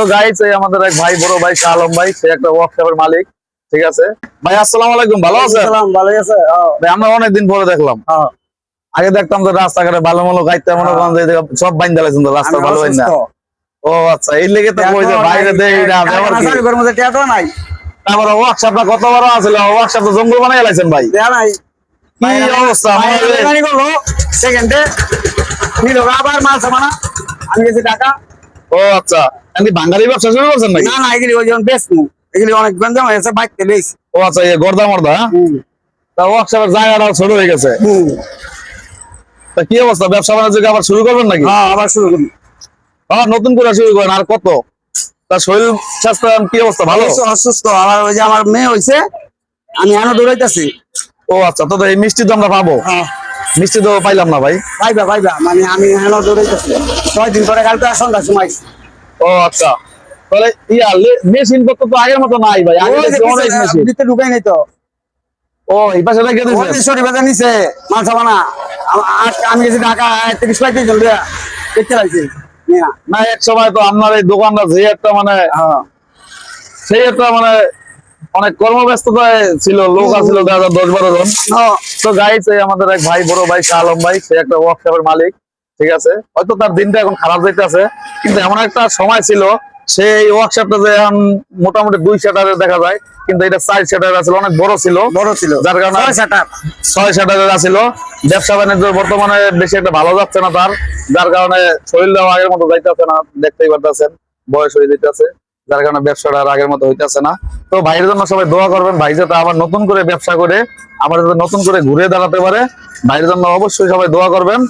তো গাইস এই আমাদের এক ভাই বড় ভাই শাহ ভাই সে একটা ওয়ার্কশপের মালিক ঠিক আছে? ভাই আসসালামু আলাইকুম ভালো আছেন? ভালো আছে ভাই আমরা অনেকদিন পরে দেখলাম। হ্যাঁ। আগে দেখতাম তো রাস্তাঘাটে ভালো গাইতে মনে করেন সব বাইন দিয়েছেন তো রাস্তা ভালো না ও আচ্ছা এই লেগে তো কই যে বাইরে দেই না ব্যাপার কি? মধ্যে টিয়াটো নাই। তারপর ওয়ার্কশপটা কত বড় আছিল ওয়ার্কশপ তো জঙ্গল বানাই লাইছেন ভাই। দেয়া নাই। কি অবস্থা আমাদের- করল সেকেন্ডে নিল আবার মাল সামানা। আমি গেছি ও আচ্ছা। আপনি বাঙালি ব্যবসা শুরু করছেন নাকি? না না এগুলি ওই বেশ নু এগুলি অনেক গঞ্জাম হয়েছে তেলে ও আচ্ছা এই গর্দা মর্দা? তা ওয়ার্কশপের জায়গাটা ছোট হয়ে গেছে। তা কি অবস্থা? ব্যবসা বাণিজ্য আবার শুরু করবেন নাকি? হ্যাঁ আবার শুরু আবার নতুন করে শুরু করেন আর কত? তার শরীর স্বাস্থ্য কি অবস্থা? ভালো? অসুস্থ, আবার ওই যে আমার মেয়ে হয়েছে আমি এখনও দৌড়াইতেছি। ও আচ্ছা তো এই মিষ্টি তো আমরা পাবো। হ্যাঁ। মিষ্টি তো পাইলাম না ভাই। পাইবা পাইবা। মানে আমি এখনও দৌড়াইতেছি। ছয় দিন পরে কালকে সন্ধ্যা সময়। ও আচ্ছা। তাহলে ইয়া মেশিন পত্র তো আগের মতো নাই ভাই আগে অনেক মেশিন ভিতরে ঢুকাই নাই তো। ও এই পাশে রেখে ওই দিয়েছেন বাজার নিছে মাল সামানা। আমি গেছি ঢাকা তিরিশ পঁয়ত্রিশ জন লিয়া দেখতে লাগছি না এক সময় তো আপনার এই দোকানটা যে একটা মানে হ্যাঁ। সেই একটা মানে অনেক কর্মব্যস্ততায় ছিল লোক আছিল দশ বারো জন। তো এই আমাদের এক ভাই বড় ভাই শাহ আলম ভাই সে একটা ওয়ার্কশপের মালিক। ঠিক আছে? হয়তো তার দিনটা এখন খারাপ যাইতেছে কিন্তু এমন একটা সময় ছিল সেই ওয়ার্কশপটা যে এখন মোটামুটি দুই শাটারে দেখা যায় কিন্তু এটা চার শাটার আছে অনেক বড় ছিল। বড় ছিল। যার কারণে ছয় শাটারের আছিল। ব্যবসা বাণিজ্য বর্তমানে বেশি একটা ভালো যাচ্ছে না তার যার কারণে শরীরটাও আগের মতো যাইতেছে না দেখতেই পারতেছেন বয়স হয়ে যাইতেছে। যার কারণে ব্যবসাটা আর আগের মতো হইতেছে না। তো ভাইয়ের জন্য সবাই দোয়া করবেন ভাই যাতে আবার নতুন করে ব্যবসা করে আবার যাতে নতুন করে ঘুরে দাঁড়াতে পারে ভাইয়ের জন্য অবশ্যই সবাই দোয়া করবেন।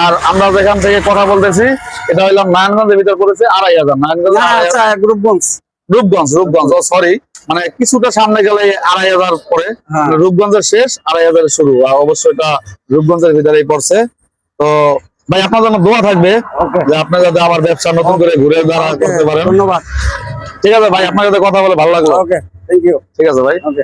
আর আমরা যেখান থেকে কথা বলতেছি এটা হইলাম নারায়ণগঞ্জের ভিতর পড়েছে আড়াই হাজার নারায়ণগঞ্জ আচ্ছা বংশ রূপগঞ্জ। রূপগঞ্জ ও সরি মানে কিছুটা সামনে গেলে আড়াই হাজার পরে হ্যাঁ। মানে রূপগঞ্জের শেষ আড়াই হাজারের শুরু আর অবশ্যই এটা রূপগঞ্জের ভিতরেই পড়ছে। তো ভাই আপনার জন্য দোয়া থাকবে যে আপনি যাতে আবার ব্যবসা নতুন করে ঘুরে দাঁড়া করতে পারেন। ধন্যবাদ। ঠিক আছে ভাই আপনার সাথে কথা বলে ভালো লাগল। ওকে থ্যাংক ইউ ঠিক আছে ভাই। ওকে